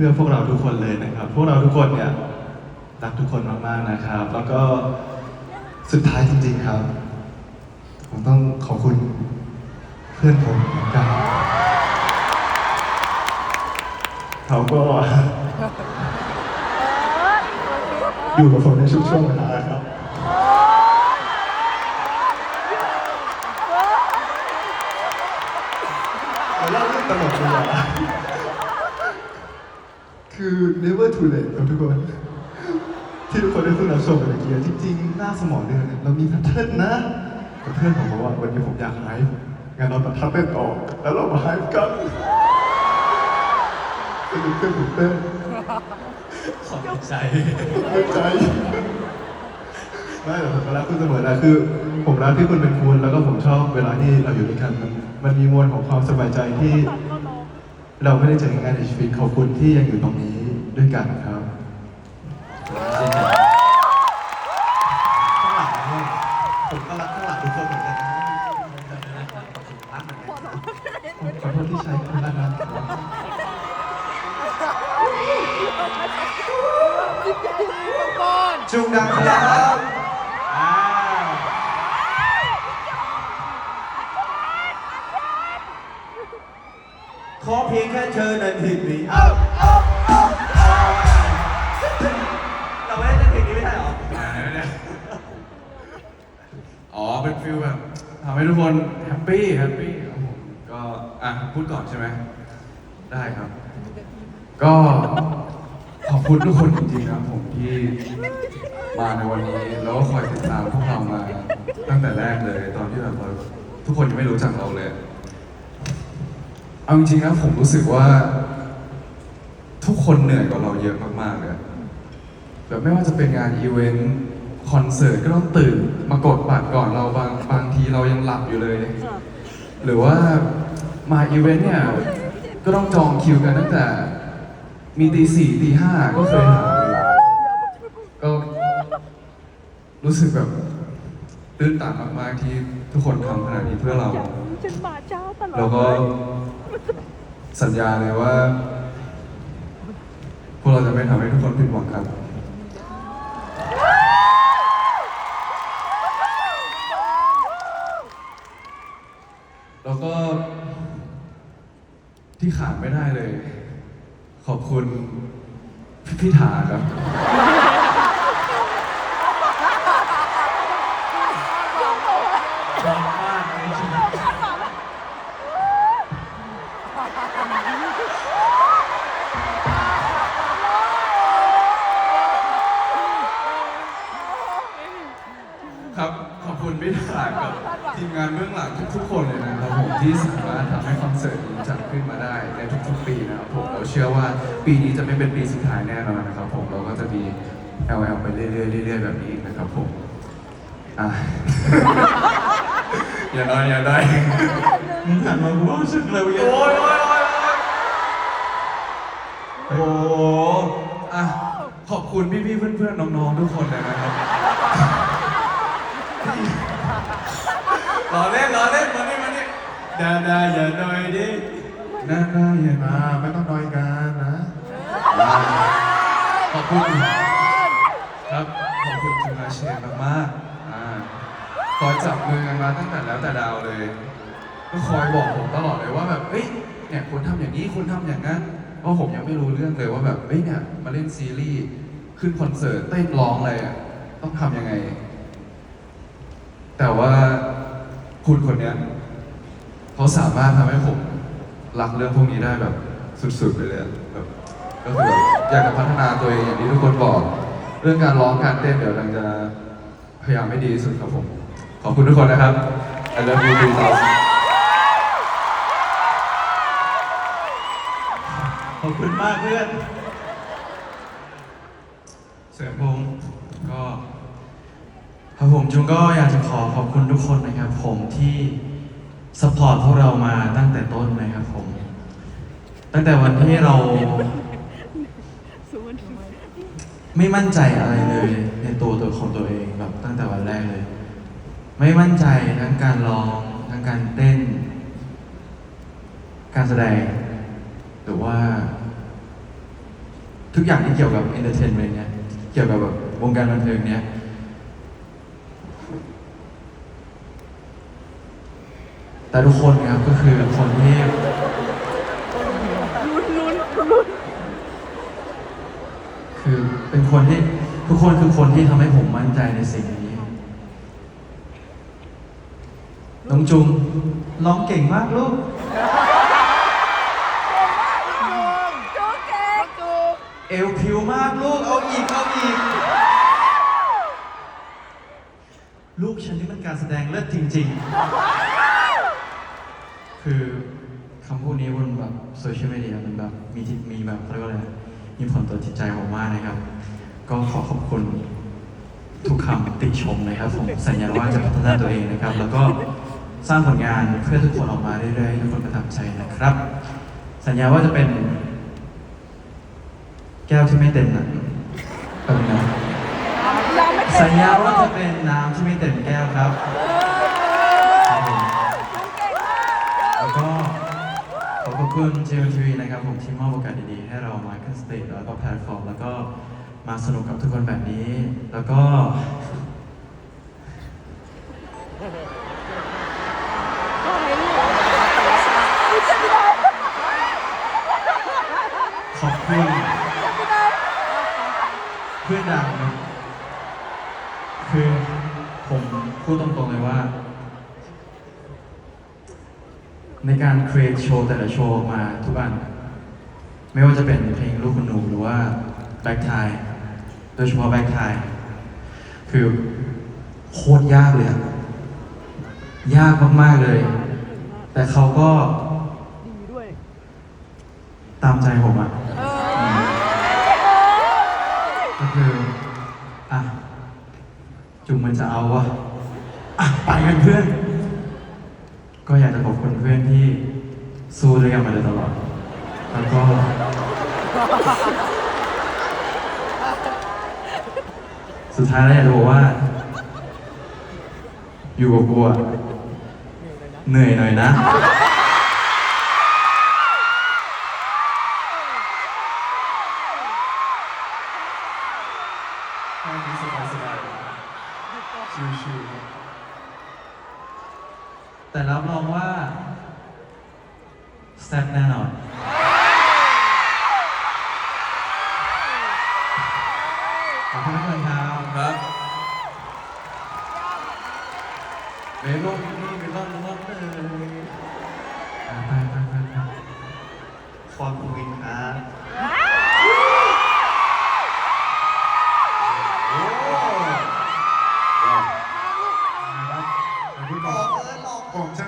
พื่อพวกเราทุกคนเลยนะครับ พวกเราทุกคนเนี่ยรักทุกคนมากๆนะครับ แล้วก็สุดท้ายจริง ๆครับ ผมต้องขอบคุณเพื่อนผมเหมือนกันเขาก็อยู่กับผมในช่วงช่วงเวลาครับเดี๋ยวเล่าเรื่องตลกดีกว่า คือ never too late ครับทุกคน ที่ทุกคนได้เพิ่งรับชมไปเมื่อกี้จริงๆ หน้าสมองเดือนเนี่ยเรามีแพทเทิร์นนะแต่เพื่อนผมบอกว่าวันนี้ผมอยากไฮป์งั้นเราตัดทับเต้นต่อแล้วเรามาไฮป์กันสนุกเต้นตื่นเต้นขอบใจเข้าใจไม่แต่ผมก็รักคุณเสมอนะคือ ผมรักที่คุณเป็นคุณแล้วก็ผมชอบเวลาที่เราอยู่ด้วยกันมันมันมีมวลของความสบายใจที่ เราไม่ได้เจอกันในชีวิตขอบคุณที่ยังอยู่ตรงนี้ด้วยกันครับข้างหลังเนี่ยผมก็รักข้างหลังทุกคนเหมือนกันนะผมขอโทษที่ใช้คำนั้นนะจุงดังครับ อเพียงแค่เธอนั้นผิดมีเอ้าเอ้าเอ้าเอ้าเราไม่ได้เล่นเพลงนี้ไม่ใช่เหรออ๋อเป็นฟิลแบบทำให้ทุกคนแฮปปี้แฮปปี้ครับผมก็อะพูดก่อนใช่ไหมได้ครับ ก็ขอบคุณทุกคนจริงๆนะครับผมที่มาในวันนี้แล้วก็คอยติดตามพวกเรามาตั้งแต่แรกเลย ตอนที่แบบเราทุกคนยังไม่รู้จักเราเลย เอาจริงๆนะผมรู้สึกว่า ทุกคนเหนื่อยกว่าเราเยอะมากๆเลยแบบไม่ว่าจะเป็นงานอีเวนต์คอนเสิร์ตก็ต้องตื่นมากดบัตรก่อนเราบางบางทีเรายังหลับอยู่เลย หรือว่ามาอีเวนต์เนี่ย ก็ต้องจองคิวกันตั้งแต่ มีตีสี่ตีห้าก็เคยหาอยู่ก็รู้สึกแบบตื้นตันมากๆที่ทุกคนทำขนาดนี้เพื่อเรา ฉันมาเช้าตลอดแล้วก็ สัญญาเลยว่า พวกเราจะไม่ทำให้ทุกคนผิดหวังครับ แล้วก็ที่ขาดไม่ได้เลย ขอบคุณพี่ถาครับ ทีมงานเบื้องหลังทุกๆคนเลยนะครับผมที่สามารถทำให้คอนเสิร์ตนี้จัดขึ้นมาได้ในทุกๆปีนะครับผมเราเชื่อว่าปีนี้จะไม่เป็นปีสุดท้ายแน่นอนนะครับผมเราก็จะมี LL ไปเรื่อยๆเรื่อยๆแบบนี้อีกนะครับผมอะ อย่าน้อยอย่าได้มึงหันมากูรู้สึกเลยว่าโอ้ยโอ้ยโอ้ยโอ้ยโอ้โหอะขอบคุณพี่ๆเพื่อนๆน้องๆทุกคนเลยนะครับ นี่ดาดาอย่าหน่อยดิน่าน่าอย่ามามาไม่ต้องน้อยกันนะ ขอบคุณครับ ขอบคุณคุณอาเชนมากๆอ่าคอยจับมือกันมาตั้งแต่แล้วแต่ดาวเลย ก็คอยบอกผมตลอดเลยว่าแบบเอ้ยเนี่ยคุณทำอย่างนี้คุณทำอย่างนั้นเพราะผมยังไม่รู้เรื่องเลยว่าแบบเอ้ยเนี่ยมาเล่นซีรีส์ขึ้นคอนเสิร์ตเต้นร้องอะไรอะต้องทำยังไง แต่ว่าคุณคนเนี้ยเขา สามารถทำให้ผมรักเรื่องพวกนี้ได้แบบสุดๆไปเลยแบบก็คือแบบอยากจะพัฒนาตัวเองอย่างที่ทุกคนบอก เรื่องการร้องการเต้นเดี๋ยวเราจะพยายามให้ดีที่สุดครับผม ขอบคุณทุกคนนะครับ I love you 3000ขอบคุณมากเพื่อนเสริมพงก็ครับผมจุงก็อยากจะขอขอบคุณทุกคนนะครับผมที่ สปอร์ตพวกเรามาตั้งแต่ต้นนะครับผม ตั้งแต่วันที่เรา ไม่มั่นใจอะไรเลย ในตัวตัวของตัวเองแบบตั้งแต่วันแรกเลย ไม่มั่นใจทั้งการร้องทั้งการเต้น การแสดงหรือว่า ทุกอย่างที่เกี่ยวกับเอนเตอร์เทนเมนต์เนี่ยเกี่ยวกับแบบวงการบันเทิงเนี่ย แต่ทุกคนครับก็คือคนที่ลุ้นรุนรุนคือเป็นคนที่ทุกคนคือคนที่ทำให้ผมมั่นใจในสิ่งนี้ น้องจุงร้องเก่งมากลูกเก่งเอวผิวมากลูก เอาอีก เอาอีก ลูกฉันนี่มันการแสดงเลิศจริง ๆ คือคำพูดนี้บนแบบโซเชียลมีเดียมันแบบมีที่มีแบบเขาเรียกว่าอะไรนะมีผลต่อจิตใจผมมากนะครับ ก็ขอขอบคุณทุกคำติชมนะครับผมสัญญาว่าจะพัฒนาตัวเองนะครับ แล้วก็สร้างผลงานเพื่อทุกคนออกมาเรื่อยๆให้ทุกคนประทับใจนะครับ สัญญาว่าจะเป็น แก้วที่ไม่เต็มหนังแป๊บนึงนะยังไม่เต็มสัญญาว่าจะเป็นน้ำที่ไม่เต็มแก้วครับครับ ขอบคุณ JMTV นะครับผมที่มอบโอกาสดีๆให้เรามาขึ้นสเตจแล้วก็แพลตฟอร์มแล้วก็มาสนุกกับทุกคนแบบนี้ แล้วก็ ขอบคุณเพื่อนดังนะคือผมพูดตรงๆเลยว่า ในการ create โชว์แต่ละโชว์มาทุกอัน ไม่ว่าจะเป็นเพลงลูกคุณหนูหรือว่า back tie โดยเฉพาะ back tie คือโคตรยากเลยยากมาก ๆ เลย แต่เขาก็ตามใจผมอะก็คืออะจุงมันจะเอาวะอะไปกันเพื่อน ก็อยากจะขอบคุณเพื่อนที่สู้ด้วยกันมาโดยตลอด แล้วก็ สุดท้ายแล้วอยากจะบอกว่า อยู่กับกูอะเหนื่อยหน่อยนะ แซ่บแน่นอน ขอบคุณทุกคนครับครับเมลอนนี่เมลอนลอนเลยไปไปไปไปความวินอาร์ตผมใช่ไหมครับผม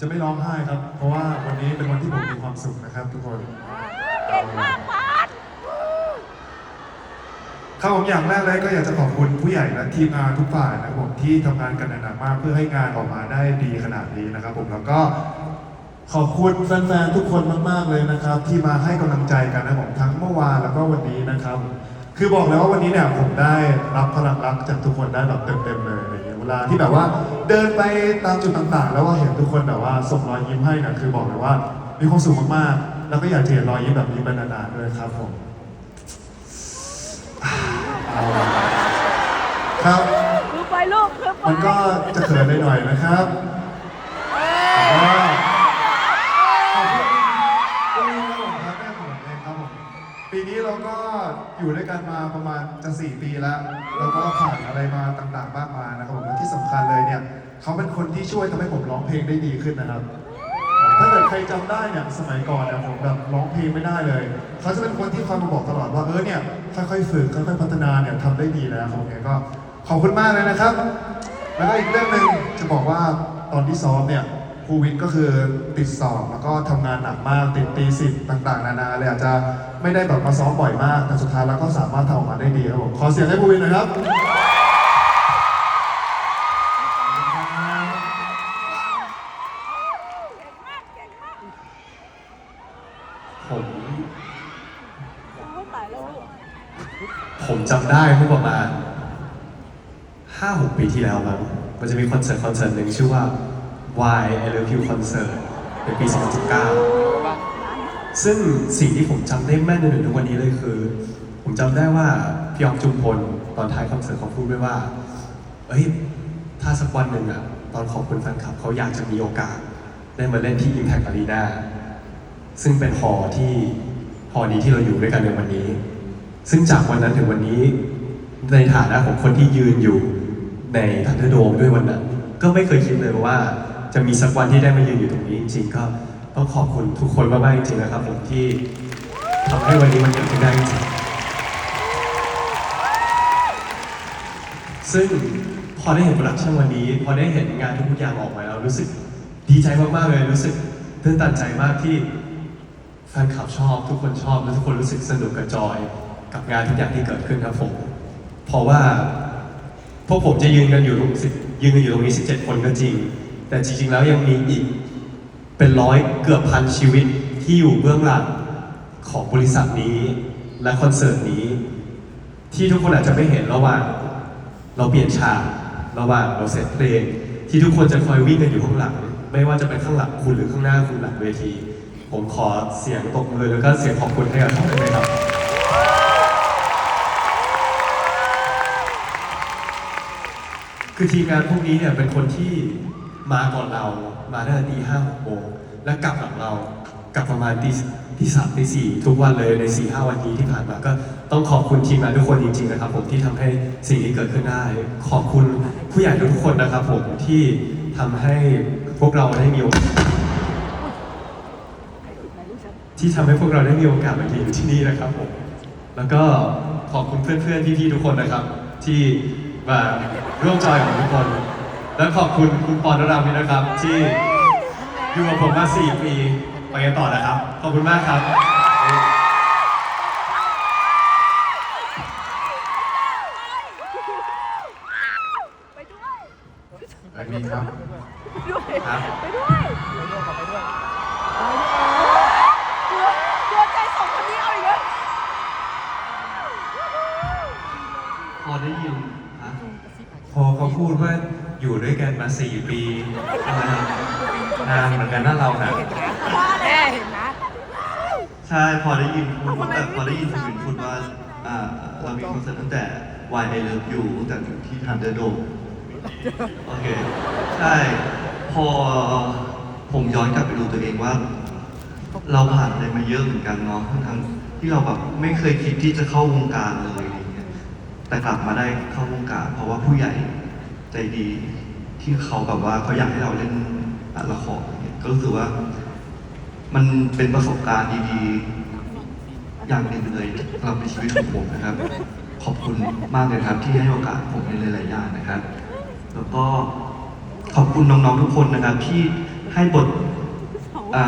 จะไม่ร้องไห้ครับ เพราะว่าวันนี้เป็นวันที่ผมมีความสุขนะครับ ทุกคน เก่งมากมาดครับผมอย่างแรกเลยก็อยากจะขอบคุณผู้ใหญ่และทีมงานทุกฝ่ายนะครับผมที่ทำงานกันหนักมากเพื่อให้งานออกมาได้ดีขนาดนี้นะครับ ผมแล้วก็ขอบคุณแฟนๆทุกคนมากๆเลยนะครับ ที่มาให้กำลังใจกันนะครับผมทั้งเมื่อวานแล้วก็วันนี้นะครับ คือบอกเลยว่าวันนี้เนี่ยผมได้รับพลังรักจากทุกคนได้แบบเต็มๆเลย อะไรอย่างเงี้ยเวลาที่แบบว่า เดินไปตามจุดต่างๆ แล้วว่าเห็นทุกคนแบบว่าส่งรอยยิ้มให้เนี่ยคือบอกเลยว่า มีความสุขมากๆ แล้วก็อยากจะเห็นรอยยิ้มแบบนี้ไปนานๆด้วยครับผมเอาล่ะครับคือไปลูกคือไปมันก็จะเขินหน่อยๆนะครับแต่ว่าขอบคุณคุณลุงครับผมครับแม่ผมเองครับผมปีนี้เราก็อยู่ด้วยกันมาประมาณจะสี่ปีแล้ว แล้วก็ผ่านอะไรมาต่างๆมากมายนะครับผมและ ที่สำคัญเลยเนี่ยเขาเป็นคนที่ช่วยทำให้ผมร้องเพลงได้ดีขึ้นนะครับ ถ้าเกิดใครจำได้เนี่ยสมัยก่อนเนี่ยผมแบบร้องเพลงไม่ได้เลย เขาจะเป็นคนที่คอยมาบอกตลอดว่าเออเนี่ยค่อยๆฝึกค่อยๆพัฒนาเนี่ยทำได้ดีแล้วผมเนี่ยก็ขอบคุณมากเลยนะครับ แล้วก็อีกเรื่องหนึ่งจะบอกว่าตอนที่ซ้อมเนี่ยครูวิทย์ก็คือติดสอบแล้วก็ทำงานหนักมากติดตีสิบต่างๆ นานาเลยอาจจะไม่ได้แบบมาซ้อมบ่อยมากแต่สุดท้ายแล้วก็สามารถทำออกมาได้ดีครับผมขอเสียงให้ครูวิทย์หน่อยครับ ผมจำได้เมื่อประมาณ5-6ปีที่แล้วครับมันจะมีคอนเสิร์ตคอนเสิร์ตหนึ่งชื่อว่า Why I Love You Concert ในปี 2019 ซึ่งสิ่งที่ผมจำได้แม่นจนถึงทุกวันนี้เลยคือ ผมจำได้ว่าพี่ออกจุมพลตอนท้ายคอนเสิร์ตเขาพูดไว้ว่า เอ้ย ถ้าสักวันหนึ่งอะตอนขอบคุณแฟนคลับเขาอยากจะมีโอกาส ได้มาเล่นที่ Impact Arena ซึ่งเป็นฮอที่ฮอนี้ที่เราอยู่ด้วยกันในวันนี้ ซึ่งจากวันนั้นถึงวันนี้ในฐานะของคนที่ยืนอยู่ในทันเดอร์โดมด้วยวันนั้น ก็ไม่เคยคิดเลยว่าจะมีสักวันที่ได้มายืนอยู่ตรงนี้จริงๆก็ต้องขอบคุณทุกคนมากๆจริงๆนะครับผมที่ทำให้วันนี้มันเกิดขึ้นได้จริงซึ่งพอได้เห็นโปรดักชันวันนี้ พอได้เห็นงานทุกอย่างออกมาแล้วรู้สึกดีใจมากๆเลยรู้สึกตื่นตันใจมากที่แฟนคลับชอบ ทุกคนชอบและทุกคนรู้สึกสนุกกับจอย กับงานทุกอย่างที่เกิดขึ้นครับผม เพราะว่าพวกผมจะยืนกันอยู่ตรงสิยืนกันอยู่ตรงนี้ 17 คนก็จริง แต่จริงๆแล้วยังมีอีกเป็นร้อยเกือบพันชีวิตที่อยู่เบื้องหลังของบริษัทนี้ และคอนเสิร์ตนี้ ที่ทุกคนอาจจะไม่เห็นระหว่างเราเปลี่ยนฉากระหว่างเราเซตเพลง ที่ทุกคนจะคอยวิ่งกันอยู่ข้างหลัง ไม่ว่าจะเป็นข้างหลังคุณหรือข้างหน้าคุณหลังเวที ผมขอเสียงตบมือแล้วก็เสียงขอบคุณให้กับเขาด้ไหมครับ คือทีมงานพวกนี้เนี่ยเป็นคนที่มาก่อนเรามาตั้งแต่ตีห้าหกโมงและกลับหลังเรากลับประมาณตีตีสามตีสี่ทุกวันเลยในสี่ห้าวันนี้ที่ผ่านมาก็ต้องขอบคุณทีมงานทุกคนจริงๆนะครับ ผมที่ทำให้สิ่งนี้เกิดขึ้นได้ ขอบคุณผู้ใหญ่ทุกคนนะครับ ผมที่ทำให้พวกเราได้มีโอกาสที่ทำให้พวกเราได้มีโอกาสมาอยู่ที่นี่นะครับผมแล้วก็ขอบคุณเพื่อนๆพี่ๆทุกคนนะครับ ที่ มาร่วมจอยกับทุกคน และขอบคุณคุณปอนรามินะครับ ที่อยู่กับผมมา 4 ปี ไปกันต่อนะครับ ขอบคุณมากครับ พอเขาพูดว่าอยู่ด้วยกันมา4ปีนานเหมือนกันนะเรานะแม่เห็นนะใช่พอได้ยินพูดว่าแต่พอได้ยินคนอื่นพูดว่าอ่าเรามีคอนเสิร์ตตั้งแต่วายในเลิฟอยู่ตั้งแต่อยู่ที่ทันเดอร์โดมโอเค ใช่ พอผมย้อนกลับไปดูตัวเองว่า เราผ่านอะไรมาเยอะเหมือนกันเนาะทั้งๆที่เราแบบไม่เคยคิดที่จะเข้าวงการเลยอะไรเงี้ย แต่กลับมาได้เข้าวงการเพราะว่าผู้ใหญ่ใจดีที่เขาแบบว่าเขาอยากให้เราเล่นละครก็รู้สึกว่า มันเป็นประสบการณ์ดีๆ อย่างหนึ่งเลยสำหรับในชีวิตของผมนะครับ ขอบคุณมากเลยครับ ที่ให้โอกาสผมในหลายๆอย่างนะครับ แล้วก็ขอบคุณน้องๆทุกคนนะครับ ที่ให้บท